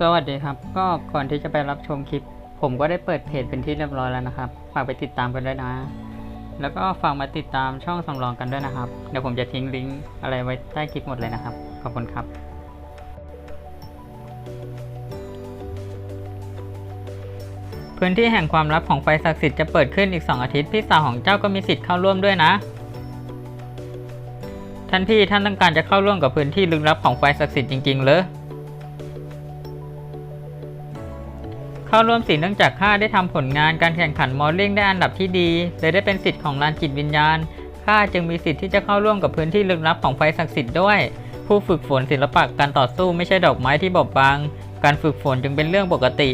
สวัสดีครับ ก็ก่อนที่จะไปรับชมคลิป ผมก็ได้เปิดเพจเป็นที่เรียบร้อยแล้วนะครับ ฝากไปติดตามกันด้วยนะ แล้วก็ฝากมาติดตามช่องสำรองกันด้วยนะครับ เดี๋ยวผมจะทิ้งลิงก์อะไรไว้ใต้คลิปหมดเลยนะครับ ขอบคุณครับพื้นที่แห่งความลับของไฟศักดิ์สิทธิ์จะเปิดขึ้นอีก 2 อาทิตย์ พี่สาวของเจ้าก็มีสิทธิ์เข้าร่วมด้วยนะ ท่านพี่ท่านต้องการจะเข้าร่วมกับพื้นที่ลึกลับของไฟศักดิ์สิทธิ์จริงๆ เหรอ เข้าร่วมสิเนื่องจากข้าได้ทำผลงานการแข่งขันมอลลิ่งได้อันดับที่ดีเลยได้เป็นสิทธิ์ของลานจิตวิญญาณข้าจึงมีสิทธิ์ที่จะเข้าร่วมกับพื้นที่ลึกลับของไฟศักดิ์สิทธิ์ด้วย ผู้ฝึกฝนศิลปะการต่อสู้ไม่ใช่ดอกไม้ที่บอบบาง การฝึกฝนจึงเป็นเรื่องปกติ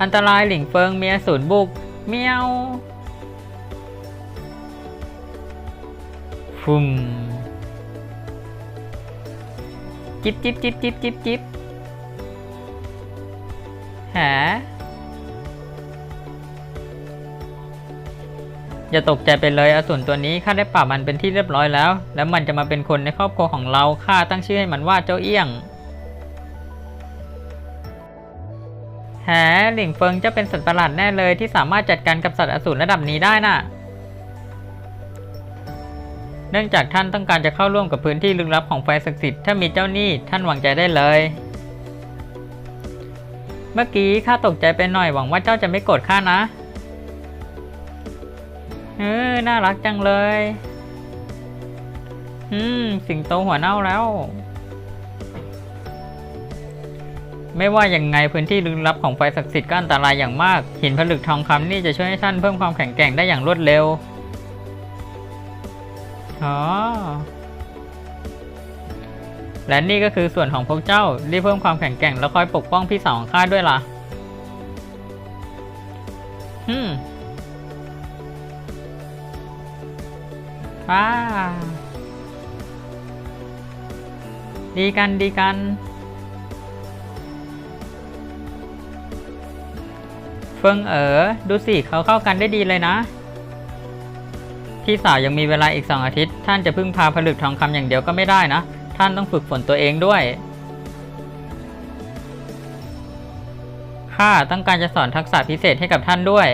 อันตรายหลิงเฟิงเมียสูนบุก เมียวฟุม จิบจิบจิบจิบจิบจิบหา อย่าตกใจไปเลยอสูรตัวนี้ข้าได้ปราบมันเป็นที่เรียบร้อยแล้ว แล้วมันจะมาเป็นคนในครอบครัวของเราข้าตั้งชื่อให้มันว่าเจ้าเอี้ยงแหหลิงเฟิงจะเป็นสัตว์ประหลาดแน่เลยที่สามารถจัดการกับสัตว์อสูรระดับนี้ได้น่ะ เนื่องจากท่านต้องการจะเข้าร่วมกับพื้นที่ลึกลับของไฟศักดิ์สิทธิ์ถ้ามีเจ้าหนี้ท่านหวังใจได้เลย เมื่อกี้ข้าตกใจไปหน่อยหวังว่าเจ้าจะไม่โกรธข้านะ เออน่ารักจังเลย อืม สิงโตหัวเน่าแล้ว ไม่ว่าอย่างไงพื้นที่ลึกลับของไฟศักดิ์สิทธิ์ก็อันตรายอย่างมาก หินผลึกทองคำนี่จะช่วยให้ท่านเพิ่มความแข็งแกร่งได้อย่างรวดเร็ว อ๋อ และนี่ก็คือส่วนของพวกเจ้า รีบเพิ่มความแข็งแกร่งแล้วคอยปกป้องพี่สาวของข้าด้วยล่ะฮึมว้าดีกันดีกันเฟิงเอ๋อดูสิเขาเข้ากันได้ดีเลยนะ พี่สาวยังมีเวลาอีกสองอาทิตย์ ท่านจะพึ่งพาผลึกทองคำอย่างเดียวก็ไม่ได้นะ ท่านต้องฝึกฝนตัวเองด้วยข้าต้องการจะสอนทักษะพิเศษให้กับท่านด้วย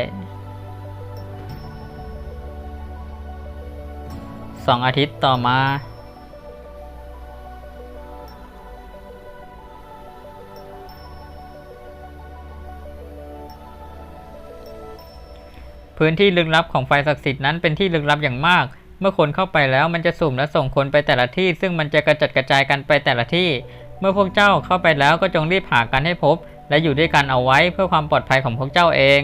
สองอาทิตย์ต่อมา พื้นที่ลึกลับของไฟศักดิ์สิทธิ์นั้นเป็นที่ลึกลับอย่างมาก เมื่อคนเข้าไปแล้วมันจะสุ่มและส่งคนไปแต่ละที่ ซึ่งมันจะกระจัดกระจายกันไปแต่ละที่ เมื่อพวกเจ้าเข้าไปแล้วก็จงรีบหากันให้พบ และอยู่ด้วยกันเอาไว้เพื่อความปลอดภัยของพวกเจ้าเอง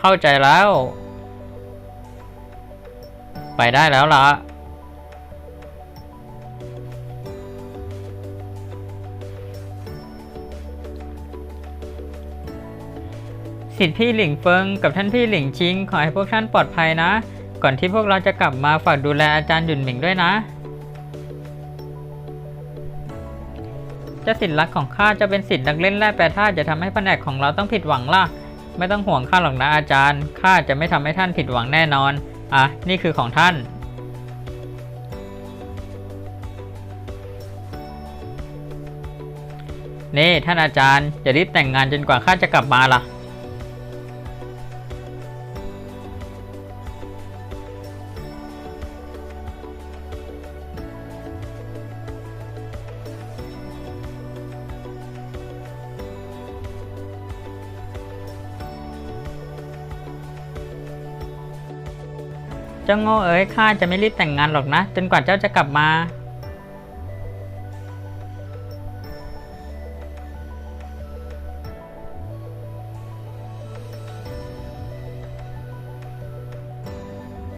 เข้าใจแล้ว ไปได้แล้วล่ะ สิทธิพี่หลิงเฟิงกับท่านพี่หลิงชิง ขอให้พวกท่านปลอดภัยนะ ก่อนที่พวกเราจะกลับมาฝากดูแลอาจารย์หยุนหมิงด้วยนะ เจ้าสิทธิ์รักของข้าจะเป็นสิทธิ์นักเล่นแร่แปรธาตุจะทำให้แผนกของเราต้องผิดหวังล่ะ ไม่ต้องห่วงข้าหรอกนะอาจารย์ ข้าจะไม่ทำให้ท่านผิดหวังแน่นอน อะ นี่คือของท่านนี่ท่านอาจารย์อย่ารีบแต่งงานจนกว่าข้าจะกลับมาล่ะ เจ้าโง่เอ๋ยข้าจะไม่รีบแต่งงานหรอกนะ จนกว่าเจ้าจะกลับมา